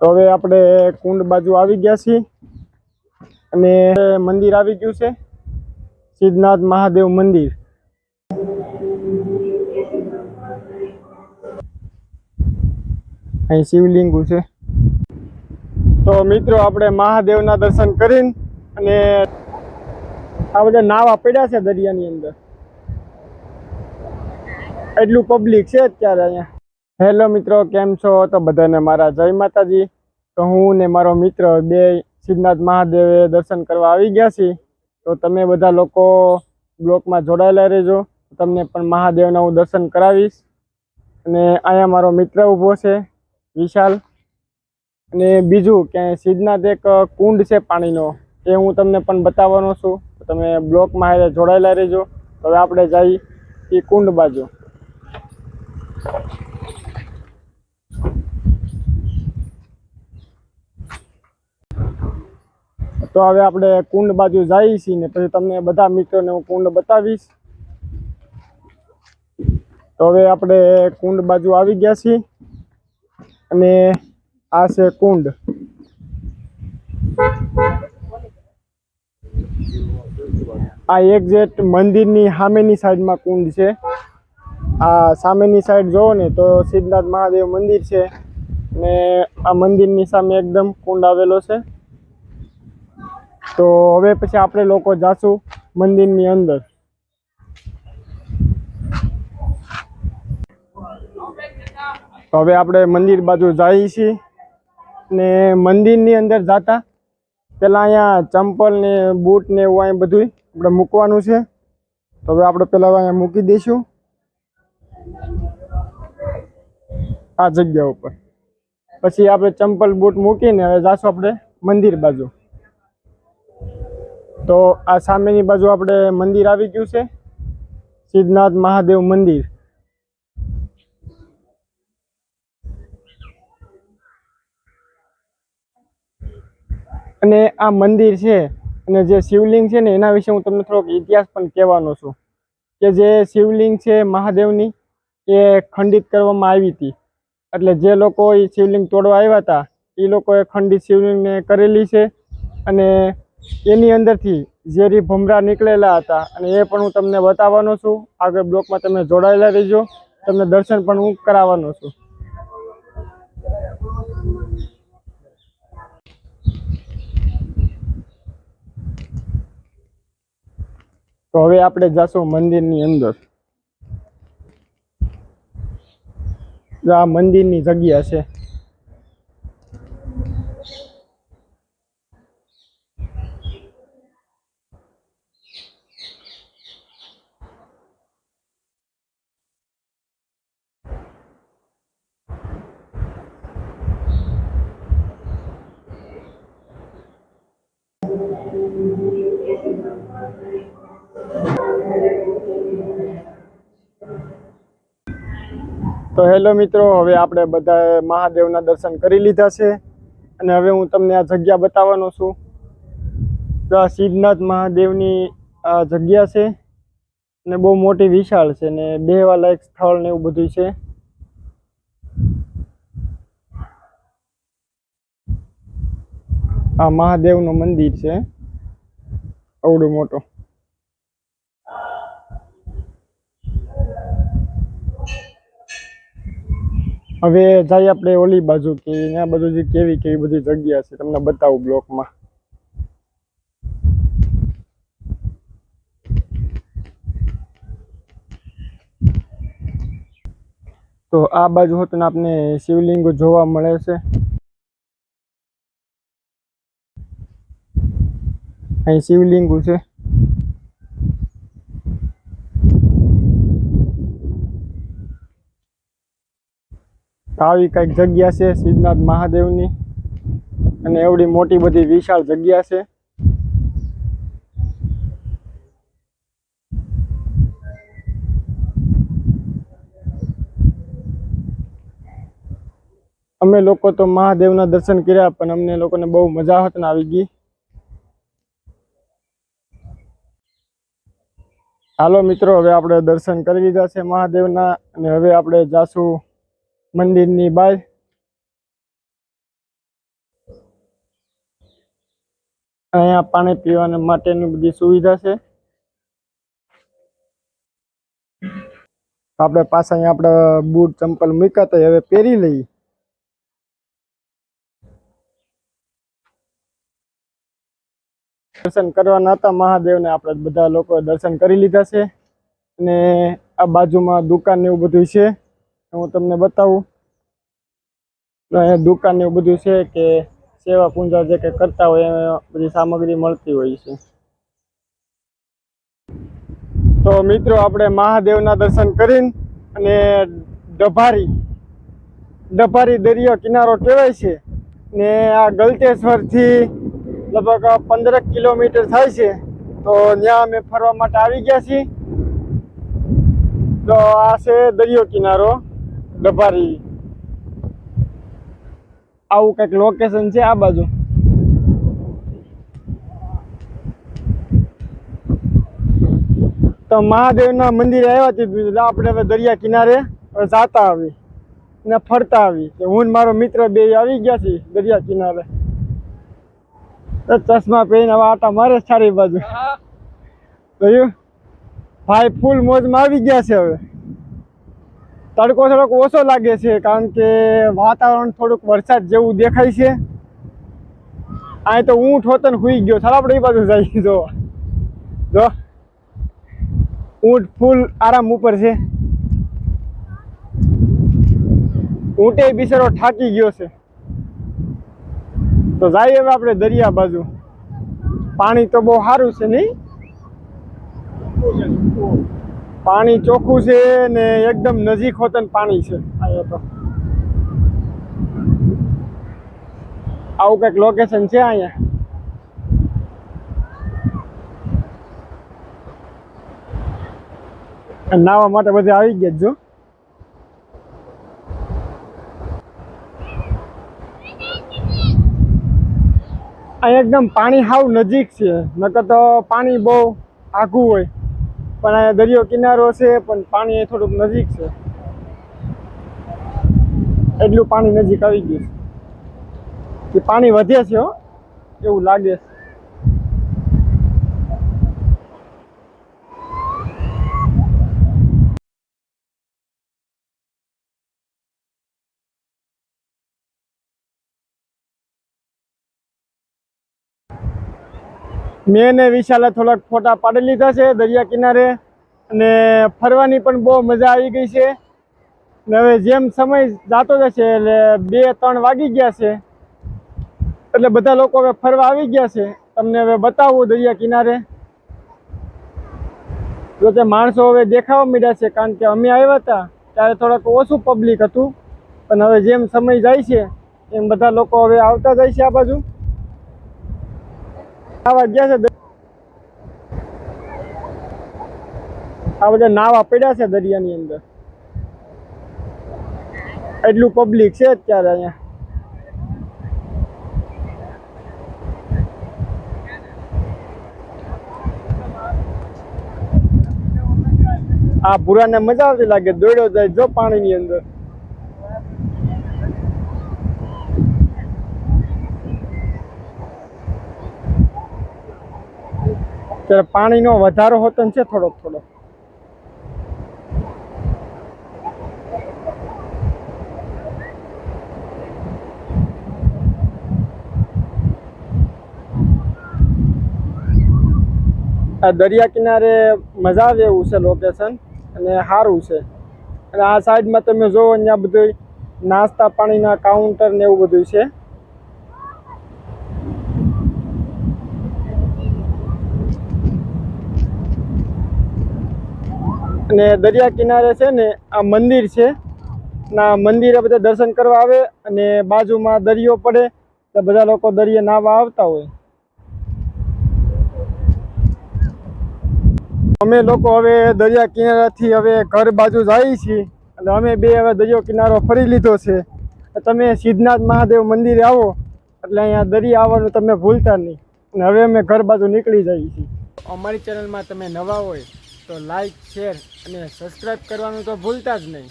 તો હવે આપણે કુંડ બાજુ આવી ગયા છીએ. અને મંદિર આવી ગયું છે. સિદ્ધનાથ મહાદેવ મંદિર. અહીં શિવલિંગુ છે. તો મિત્રો, આપણે મહાદેવના દર્શન કરીને અને આ બધા નાવા પડ્યા છે દરિયાની અંદર. એટલું પબ્લિક છે અત્યારે અહીંયા. હેલો મિત્રો, કેમ છો? તો બધાને મારા જય માતાજી. તો હું ને મારો મિત્ર બે સિદ્ધનાથ મહાદેવે દર્શન કરવા આવી ગયા છીએ. તો તમે બધા લોકો બ્લોકમાં જોડાયેલા રહેજો. તમને પણ મહાદેવના હું દર્શન કરાવીશ. અને અહીંયા મારો મિત્ર ઊભો છે, વિશાલ. અને બીજું કે સિદ્ધનાથ એક કુંડ છે પાણીનો, એ હું તમને પણ બતાવવાનો છું. તમે બ્લોકમાં જોડાયેલા રહેજો. હવે આપણે જઈ એ કુંડ બાજુ. તો હવે આપણે કુંડ બાજુ જઈએ છીએ ને પછી તમને બધા મિત્રોને હું કુંડ બતાવીશ. તો હવે આપણે કુંડ બાજુ આવી ગયા છીએ. અને આ છે કુંડ. આ એક્ઝેક્ટ મંદિરની સામેની સાઈડમાં કુંડ છે. આ સામેની સાઈડ જુઓ ને તો સિદ્ધનાથ મહાદેવ મંદિર છે. ને આ મંદિરની સામે એકદમ કુંડ આવેલો છે. તો હવે પછી આપણે લોકો જાશું મંદિરની અંદર. તો હવે આપણે મંદિર બાજુ જઈએ છીએ ને મંદિરની અંદર જાતા. પેલા અહીંયા ચંપલ ને બૂટ ને એવું અહીં બધું આપણે મૂકવાનું છે. તો હવે આપણે પેલા અહીંયા મૂકી દઈશું. આ જગ્યા ઉપર. પછી આપણે ચંપલ બૂટ મૂકીને હવે જાશું આપણે મંદિર બાજુ. તો આ સામેની બાજુ આપણે મંદિર આવી ગયું છે. સિદ્ધનાથ મહાદેવ મંદિર. અને આ મંદિર છે અને જે શિવલિંગ છે ને એના વિશે હું તમને થોડોક ઇતિહાસ પણ કહેવાનો છું. કે જે શિવલિંગ છે મહાદેવની એ ખંડિત કરવામાં આવી હતી. એટલે જે લોકો એ શિવલિંગ તોડવા આવ્યા હતા, એ લોકોએ ખંડિત શિવલિંગને કરેલી છે અને એની અંદરથી ઝેરી ભમરા નીકળેલા હતા અને એ પણ હું તમને બતાવવાનો છું. આગળ બ્લોકમાં તમે જોડાયેલા રહેજો. તમને દર્શન પણ હું કરાવવાનો છું. તો હવે આપણે જાશું મંદિરની અંદર. આ મંદિરની જગ્યા છે. તો હેલો મિત્રો, હવે આપણે બધા મહાદેવના દર્શન કરી લીધા છે અને હવે હું તમને આ જગ્યા બતાવવાનો છું. તો આ સિદ્ધનાથ મહાદેવની આ જગ્યા છે અને બહુ મોટી વિશાળ છે ને બેહવા લાયક સ્થળ ને એવું બધું છે. આ મહાદેવનું મંદિર છે, અવડું મોટું. હવે જઈએ આપણે ઓલી બાજુ કે ત્યાં બધું જે કેવી કેવી બધી જગ્યા છે, તમને બતાવું બ્લોકમાં. તો આ બાજુ હોત આપને શિવલિંગ જોવા મળે છે. અહીં શિવલિંગુ છે. આવી કંઈક જગ્યા છે સિદ્ધનાથ મહાદેવની. અને એવડી મોટી બધી વિશાળ જગ્યા છે. અમે લોકો તો મહાદેવના દર્શન કર્યા, પણ અમને લોકોને બહુ મજા હોત આવી ગઈ. હાલો મિત્રો, હવે આપણે દર્શન કરી લીધા છે મહાદેવના, અને હવે આપણે જાશું મંદિરની બહાર અહીંયા પાણી પીવાના માટેની બધી સુવિધા છે. આપણે પાછા અહીંયા આપણે બૂટ, ચંપલ મૂક્યા તો હવે પહેરી લઈએ. દર્શન કરવાના હતા મહાદેવને આપણે બધા લોકો દર્શન કરી લીધા છે. અને આ બાજુમાં દુકાન ને એવું બધું છે. હું તમને બતાવું. અહીંયા દુકાન એવું બધું છે કે સેવા પૂંજા જે કંઈ કરતા હોય એ બધી સામગ્રી મળતી હોય છે. તો મિત્રો, આપણે મહાદેવના દર્શન કરીને અને ડભારી ડભારી દરિયો કિનારો કહેવાય છે ને આ ગલતેશ્વરથી લગભગ પંદરક કિલોમીટર થાય છે. તો ત્યાં અમે ફરવા માટે આવી ગયા છીએ. તો આ છે દરિયો કિનારો. ડભારી આવું કંઈક લોકેશન છે આ બાજુ. તો મહાદેવના મંદિરે આવ્યા હતી આપણે હવે દરિયા કિનારે જાતા આવી ને ફરતા આવી. હું ને મારો મિત્ર બે આવી ગયા છીએ દરિયા કિનારે. ચશ્મા પહેરીને હવે આટા મારે સારી બાજુ. જોયું ભાઈ ફૂલ મોજમાં આવી ગયા છે હવે. તડકો થોડોક ઓછો લાગે છે, કારણ કે વાતાવરણ થોડુંક વરસાદ જેવું દેખાય છે. આ તો ઊંટ હોતન હુઈ ગયો. ચાલ આપણે એ બાજુ જઈએ. જો. જો. ઊંટ ફૂલ આરામ ઉપર છે. ઊંટે બિચારો થાકી ગયો છે. તો જઈએ હવે આપણે દરિયા બાજુ. પાણી તો બહુ સારું છે નહીં? પાણી ચોખ્ખું છે ને એકદમ નજીક હોતન પાણી છે. અહીંયા તો. આવું કંઈક લોકેશન છે અહીંયા? નાવા માટે બધે આવી ગયા જ અહીં એકદમ પાણી હાવ નજીક છે. નકર તો પાણી બહુ આઘું હોય. પણ અહીંયા દરિયો કિનારો છે, પણ પાણી અહીં થોડુંક નજીક છે. એટલું પાણી નજીક આવી ગયું છે. કે પાણી વધે છે એવું લાગે છે. મેં ને વિશાલે થોડાક ફોટા પાડી લીધા છે દરિયા કિનારે અને ફરવાની પણ બહુ મજા આવી ગઈ છે. ને હવે જેમ સમય જાતો જશે એટલે બે ત્રણ વાગી ગયા છે. એટલે બધા લોકો હવે ફરવા આવી ગયા છે. તમને હવે બતાવું દરિયા કિનારે. જો તે માણસો હવે દેખાવા માંડ્યા છે કારણ કે અમે આવ્યા હતા ત્યારે થોડાક ઓછું પબ્લિક હતું. પણ હવે જેમ સમય જાય છે, એમ બધા લોકો હવે આવતા જાય છે આ બાજુ. આવા ગયા છે આ બધા નાવા પડ્યા છે દરિયાની અંદર. એટલું પબ્લિક છે અત્યારે અહીંયા. આ ભૂરાને મજા આવતી લાગે દોડ્યો જાય જો પાણીની અંદર. ત્યારે પાણીનો વધારો હોતો છે થોડોક થોડોક. આ દરિયા કિનારે મજા આવે એવું છે લોકેશન અને સારું છે. અને આ સાઈડમાં તમે જોવો અહીંયા બધું નાસ્તા પાણીના કાઉન્ટર ને એવું બધું છે. અને દરિયા કિનારે છે ને આ મંદિર છે. ના મંદિરે બધા દર્શન કરવા આવે અને બાજુમાં દરિયો પડે, તો બધા લોકો દરિયે નાવા આવતા હોય. અમે લોકો હવે દરિયા કિનારાથી હવે ઘર બાજુ જઈએ છીએ. એટલે અમે બે હવે દરિયો કિનારો ફરી લીધો છે. તમે સિદ્ધનાથ મહાદેવ મંદિરે આવો, એટલે અહીંયા દરિયા આવવાનું તમે ભૂલતા નહીં. અને હવે અમે ઘર બાજુ નીકળી જઈએ છીએ. અમારી ચેનલમાં તમે નવા હોય તો લાઈક શેર અને સબસ્ક્રાઈબ કરવાનું તો ભૂલતા જ નહીં.